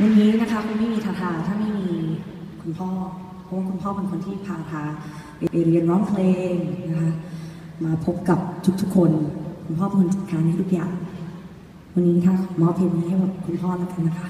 วันนี้นะคะคงไม่มีทาทาถ้าไม่มีคุณพ่อเพราะว่าคุณพ่อเป็นคนที่พาทาไปเรียนร้องเพลงนะคะมาพบกับทุกๆคน คุณพ่อเป็นคนจัดการให้ทุกอย่าง วันนี้ค่ะมอบเพลงนี้ให้กับคุณพ่อแล้วกันนะคะ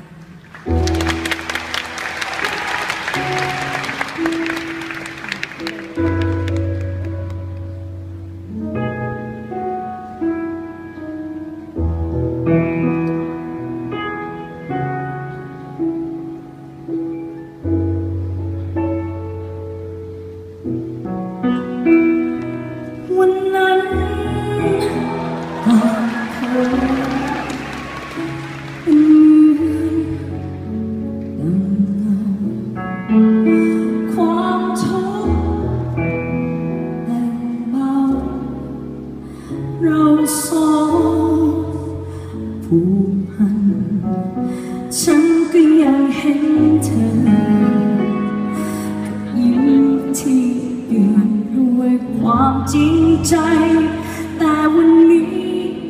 แต่วันนี้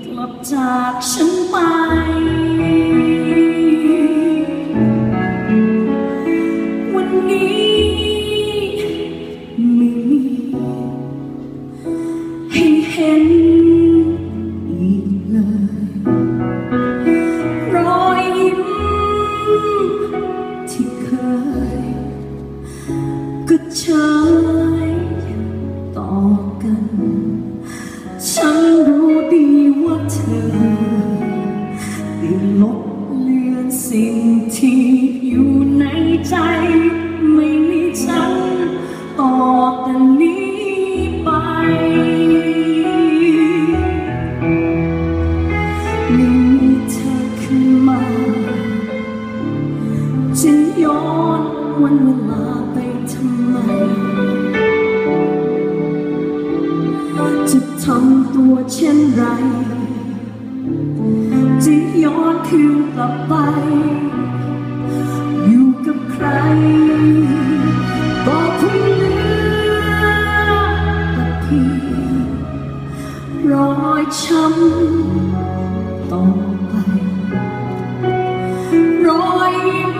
กลับจากฉันไป วันนี้ไม่มีให้เห็นอีกเลย รอยยิ้มที่เคยก็เฉยต่อ อยู่ในใจ ไม่มีฉันต่อแต่นี้ไปไม่มีเธอขึ้นมาจะย้อนวันเวลาไปทำไม จะทำตัวเช่นไรจะย้อนคืนกลับไป ก็คงเหลือแต่เพียงรอยช้ำต่อไป รอยยิ้ม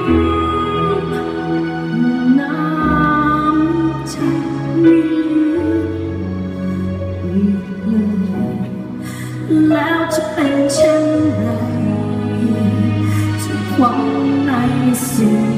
น้ำใจไม่เหลืออีกเลยแล้วจะเป็นเช่นไรจะหวังในสิ่ง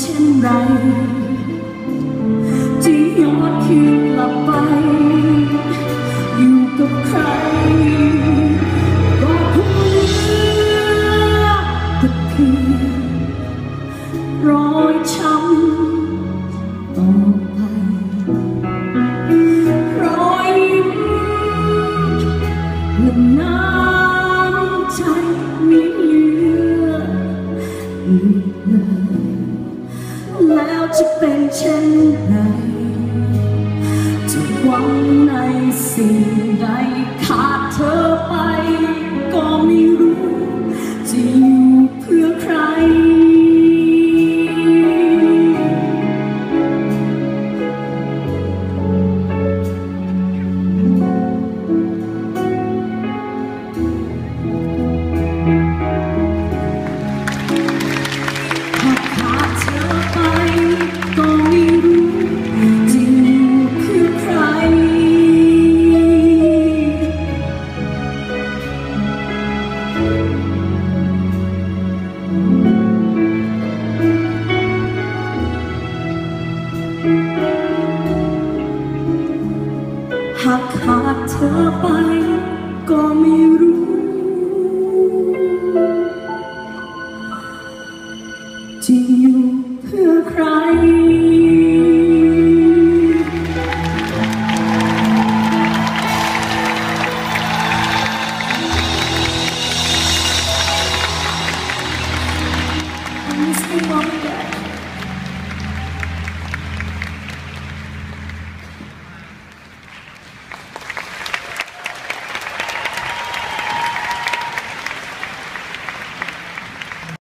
เช่นไร เป็นเช่นไรจะหวังในสิ่งใดขาด